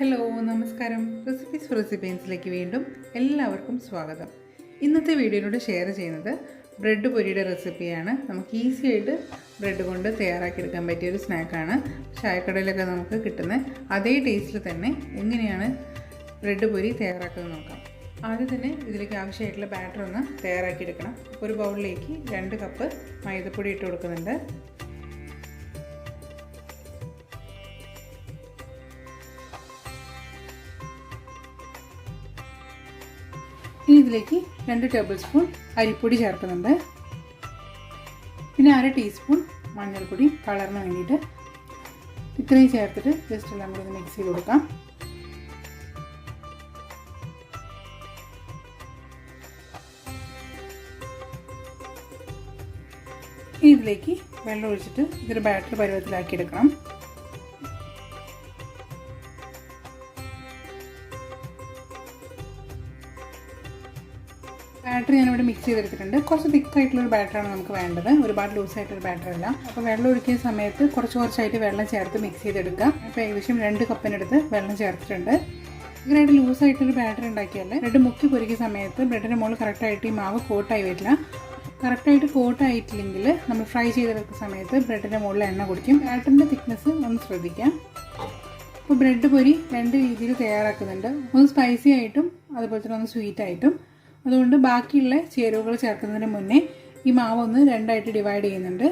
Hello നമസ്കാരം. Recipes four റെസിപ്പീൻസിലേക്ക് വീണ്ടും എല്ലാവർക്കും സ്വാഗതം. ഇന്നത്തെ വീഡിയോയിലൂടെ ഷെയർ ചെയ്യുന്നത് ബ്രെഡ് പൊരിയുടെ റെസിപ്പിയാണ് നമുക്ക് ഈസി ആയിട്ട് ബ്രെഡ് കൊണ്ട് തയ്യാറാക്കിയെടുക്കാൻ പറ്റിയ ഒരു സ്നാക്കാണ് ചായക്കടയിലൊക്കെ നമുക്ക് കിട്ടുന്ന അതേ ടേസ്റ്റിൽ തന്നെ എങ്ങനെയാണ് ബ്രെഡ് പൊരി തയ്യാറാക്കുന്നത് നോക്കാം. ആദ്യം തന്നെ ഇതിലേക്ക് ആവശ്യമായിട്ടുള്ള ബാറ്റർ ഒന്ന് തയ്യാറാക്കിയെടുക്കണം. ഒരു ബൗളിലേക്ക് രണ്ട് കപ്പ് മൈദപ്പൊടി ഇട്ട് കൊടുക്കുന്നുണ്ട്. ഇനി ഇതിലേക്ക് രണ്ട് ടേബിൾ സ്പൂൺ അരിപ്പൊടി ചേർക്കുന്നുണ്ട്. പിന്നെ അര ടീസ്പൂൺ മഞ്ഞൾപ്പൊടി കളറിന് വേണ്ടിയിട്ട് ഇത്രയും ചേർത്തിട്ട് ജസ്റ്റ് എല്ലാം കൂടി മിക്സ് ചെയ്ത് കൊടുക്കാം. ഇതിലേക്ക് വെള്ളം ഒഴിച്ചിട്ട് ഇതൊരു ബാറ്റർ പരുവത്തിലാക്കി എടുക്കണം. ബാറ്റർ ഞാനിവിടെ മിക്സ് ചെയ്തെടുത്തിട്ടുണ്ട്. കുറച്ച് തിക്കായിട്ടുള്ളൊരു ബാറ്ററാണ് നമുക്ക് വേണ്ടത്. ഒരുപാട് ലൂസായിട്ടൊരു ബാറ്റർ അല്ല അപ്പോൾ വെള്ളം ഒഴിക്കുന്ന സമയത്ത് കുറച്ച് കുറച്ചായിട്ട് വെള്ളം ചേർത്ത് മിക്സ് ചെയ്തെടുക്കുക. അപ്പോൾ ഏകദേശം രണ്ട് കപ്പിനടുത്ത് വെള്ളം ചേർത്തിട്ടുണ്ട്. ഇങ്ങനെയായിട്ട് ലൂസായിട്ടൊരു ബാറ്റർ ഉണ്ടാക്കിയാൽ ബ്രെഡ് മുക്കി പൊരിക്കുന്ന സമയത്ത് ബ്രെഡിന്റെ മുകളിൽ കറക്റ്റായിട്ട് ഈ മാവ് കോട്ടായി വരില്ല. കറക്റ്റായിട്ട് കോട്ടായിട്ടില്ലെങ്കിൽ നമ്മൾ ഫ്രൈ ചെയ്തെടുക്കുന്ന സമയത്ത് ബ്രെഡിന്റെ മുകളിൽ എണ്ണ കുടിക്കും. ബാറ്ററിന്റെ തിക്നെസ് ഒന്ന് ശ്രദ്ധിക്കാം. അപ്പോൾ ബ്രെഡ് പൊരി രണ്ട് രീതിയിൽ തയ്യാറാക്കുന്നുണ്ട്. ഒന്ന് സ്പൈസി ആയിട്ടും അതുപോലെ തന്നെ ഒന്ന് സ്വീറ്റ് ആയിട്ടും. അതുകൊണ്ട് ബാക്കിയുള്ള ചേരുവകൾ ചേർക്കുന്നതിന് മുന്നേ ഈ മാവ് ഒന്ന് രണ്ടായിട്ട് ഡിവൈഡ് ചെയ്യുന്നുണ്ട്.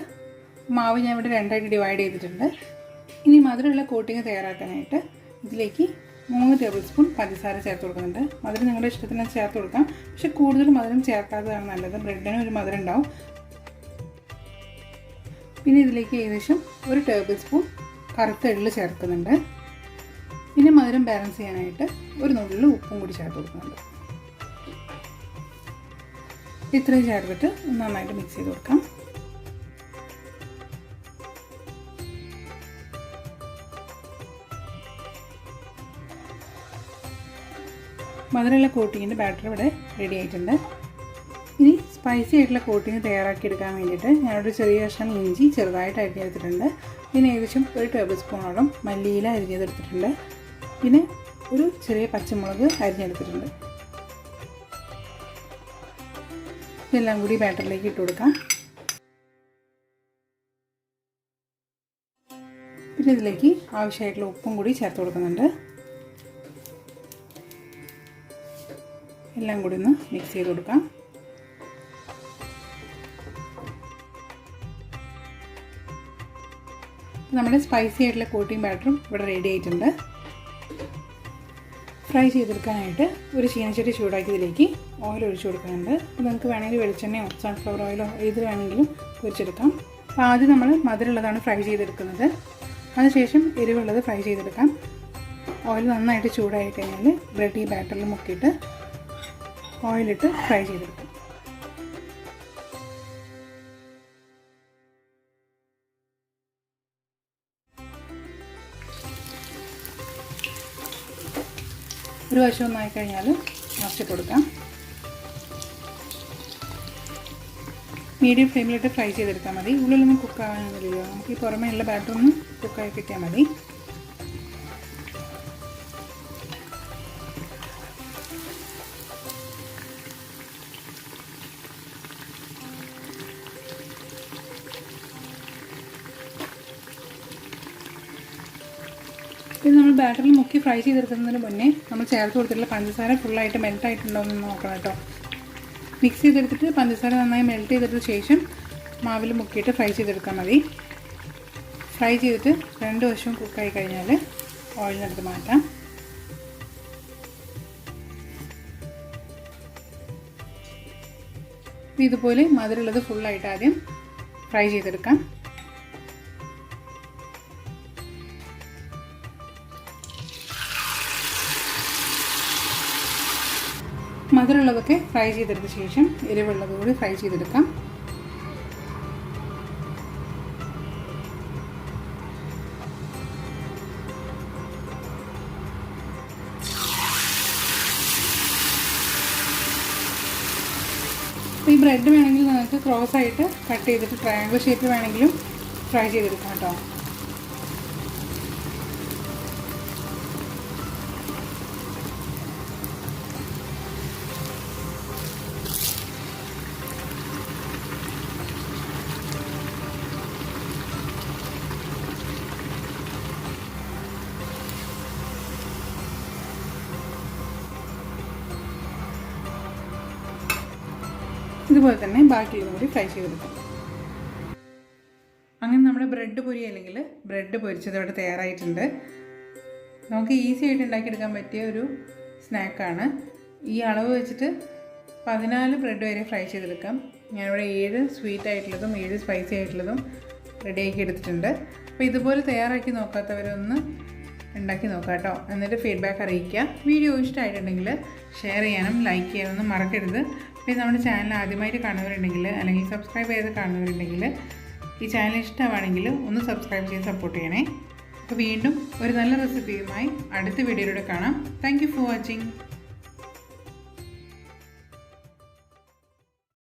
മാവ് ഞാൻ ഇവിടെ രണ്ടായിട്ട് ഡിവൈഡ് ചെയ്തിട്ടുണ്ട്. ഇനി മധുരമുള്ള കോട്ടിങ് തയ്യാറാക്കാനായിട്ട് ഇതിലേക്ക് മൂന്ന് ടേബിൾ സ്പൂൺ പഞ്ചസാര ചേർത്ത് കൊടുക്കുന്നുണ്ട്. മധുരം നിങ്ങളുടെ ഇഷ്ടത്തിന് ചേർത്ത് കൊടുക്കാം. പക്ഷെ കൂടുതൽ മധുരം ചേർക്കാത്തതാണ് നല്ലത്. ബ്രെഡിന് ഒരു മധുരം ഉണ്ടാവും. പിന്നെ ഇതിലേക്ക് ഏകദേശം ഒരു ടേബിൾ സ്പൂൺ കറുത്ത എള്ള് ചേർക്കുന്നുണ്ട്. പിന്നെ മധുരം ബാലൻസ് ചെയ്യാനായിട്ട് ഒരു നുള്ളിൽ ഉപ്പും കൂടി ചേർത്ത് കൊടുക്കുന്നുണ്ട്. ഇത്രയും ചേർത്തിട്ട് നന്നായിട്ട് മിക്സ് ചെയ്ത് കൊടുക്കാം. മധുരമുള്ള കോട്ടിങ്ങിന്റെ ബാറ്റർ ഇവിടെ റെഡി ആയിട്ടുണ്ട്. ഇനി സ്പൈസി ആയിട്ടുള്ള കോട്ടിങ് തയ്യാറാക്കി എടുക്കാൻ വേണ്ടിയിട്ട് ഞാനൊരു ചെറിയ കഷ്ണം ഇഞ്ചി ചെറുതായിട്ട് അരിഞ്ഞെടുത്തിട്ടുണ്ട് പിന്നെ ഏകദേശം ഒരു ടേബിൾ സ്പൂണോളം മല്ലിയില അരിഞ്ഞെടുത്തിട്ടുണ്ട് പിന്നെ ഒരു ചെറിയ പച്ചമുളക് അരിഞ്ഞെടുത്തിട്ടുണ്ട് ഇതെല്ലാം കൂടി ബാറ്ററിലേക്ക് ഇട്ട് കൊടുക്കാം. പിന്നെ ഇതിലേക്ക് ആവശ്യമായിട്ടുള്ള ഉപ്പും കൂടി ചേർത്ത് കൊടുക്കുന്നുണ്ട്. എല്ലാം കൂടി ഒന്ന് മിക്സ് ചെയ്ത് കൊടുക്കാം. നമ്മുടെ സ്പൈസി ആയിട്ടുള്ള കോട്ടിംഗ് ബാറ്ററും ഇവിടെ റെഡി ആയിട്ടുണ്ട്. ഫ്രൈ ചെയ്തെടുക്കാനായിട്ട് ഒരു ചീനച്ചട്ടി ചൂടാക്കി ഇതിലേക്ക് ഓയിൽ ഒഴിച്ചു കൊടുക്കുന്നുണ്ട്. അപ്പോൾ നമുക്ക് വേണമെങ്കിൽ വെളിച്ചെണ്ണയോ സൺഫ്ലവർ ഓയിലോ ഏത് വേണമെങ്കിലും പൊരിച്ചെടുക്കാം. അപ്പോൾ ആദ്യം നമ്മൾ മധുരമുള്ളതാണ് ഫ്രൈ ചെയ്തെടുക്കുന്നത്. അതിനുശേഷം എരിവുള്ളത് ഫ്രൈ ചെയ്തെടുക്കാം. ഓയിൽ നന്നായിട്ട് ചൂടായി കഴിഞ്ഞാൽ ബ്രെഡ് ഈ ബാറ്ററിൽ മുക്കിയിട്ട് ഓയിലിട്ട് ഫ്രൈ ചെയ്തെടുക്കാം. ഒരു വശം ഒന്നായി കഴിഞ്ഞാൽ മറിച്ച് കൊടുക്കാം. മീഡിയം ഫ്ലെയിമിലിട്ട് ഫ്രൈ ചെയ്തെടുത്താൽ മതി. ഉള്ളിലൊന്നും കുക്കാവാനൊന്നുമില്ലല്ലോ നമുക്ക് ഈ പുറമേ ഉള്ള ബാറ്റർ ഒന്ന് കുക്കായി കിട്ടിയാൽ മതി. ഇത് നമ്മൾ ബാറ്ററിൽ മുക്കി ഫ്രൈ ചെയ്തെടുക്കുന്നതിന് മുന്നേ നമ്മൾ ചേർത്ത് കൊടുത്തിട്ടുള്ള പഞ്ചസാര ഫുള്ളായിട്ട് മെൽറ്റ് ആയിട്ടുണ്ടോ എന്ന് നോക്കണം കേട്ടോ. മിക്സ് ചെയ്തെടുത്തിട്ട് പഞ്ചസാര നന്നായി മെൽറ്റ് ചെയ്തെടുത്ത ശേഷം മാവിൽ മുക്കിയിട്ട് ഫ്രൈ ചെയ്തെടുത്താൽ മതി. ഫ്രൈ ചെയ്തിട്ട് രണ്ട് വശവും കുക്കായി കഴിഞ്ഞാൽ ഓയിലിനടുത്ത് മാറ്റാം. ഇതുപോലെ മധുരമുള്ളത് ഫുള്ളായിട്ട് ആദ്യം ഫ്രൈ ചെയ്തെടുക്കാം. മധുരമുള്ളതൊക്കെ ഫ്രൈ ചെയ്തെടുത്ത ശേഷം എരിവുള്ളത് കൂടി ഫ്രൈ ചെയ്തെടുക്കാം. ഈ ബ്രെഡ് വേണമെങ്കിൽ നിങ്ങൾക്ക് ക്രോസ് ആയിട്ട് കട്ട് ചെയ്തിട്ട് ട്രയാങ്കിൾ ഷേപ്പ് വേണമെങ്കിലും ഫ്രൈ ചെയ്തെടുക്കാം കേട്ടോ. ഇതുപോലെ തന്നെ ബാക്കിയുള്ളതും കൂടി ഫ്രൈ ചെയ്തെടുക്കാം അങ്ങനെ നമ്മുടെ ബ്രെഡ് പൊരി അല്ലെങ്കിൽ ബ്രെഡ് പൊരിച്ചത് ഇവിടെ തയ്യാറായിട്ടുണ്ട്. നമുക്ക് ഈസി ആയിട്ട് ഉണ്ടാക്കിയെടുക്കാൻ പറ്റിയ ഒരു സ്നാക്കാണ് ഈ അളവ് വെച്ചിട്ട് പതിനാല് ബ്രെഡ് വരെ ഫ്രൈ ചെയ്തെടുക്കാം. ഞാനിവിടെ ഏഴ് സ്വീറ്റ് ആയിട്ടുള്ളതും ഏഴ് സ്പൈസി ആയിട്ടുള്ളതും റെഡിയാക്കി എടുത്തിട്ടുണ്ട്. അപ്പോൾ ഇതുപോലെ തയ്യാറാക്കി നോക്കാത്തവരൊന്ന് ഉണ്ടാക്കി നോക്കാം കേട്ടോ. എന്നിട്ട് ഫീഡ്ബാക്ക് അറിയിക്കുക. വീഡിയോ ഇഷ്ടമായിട്ടുണ്ടെങ്കിൽ ഷെയർ ചെയ്യാനും ലൈക്ക് ചെയ്യാനൊന്നും മറക്കരുത്. പിന്നെ നമ്മുടെ ചാനൽ ആദ്യമായിട്ട് കാണുന്നവരുണ്ടെങ്കിൽ അല്ലെങ്കിൽ സബ്സ്ക്രൈബ് ചെയ്ത് കാണുന്നവരുണ്ടെങ്കിൽ ഈ ചാനൽ ഇഷ്ടമാണെങ്കിൽ ഒന്ന് സബ്സ്ക്രൈബ് ചെയ്ത് സപ്പോർട്ട് ചെയ്യണേ. അപ്പോൾ വീണ്ടും ഒരു നല്ല റെസിപ്പിയുമായി അടുത്ത വീഡിയോയിലൂടെ കാണാം. Thank for watching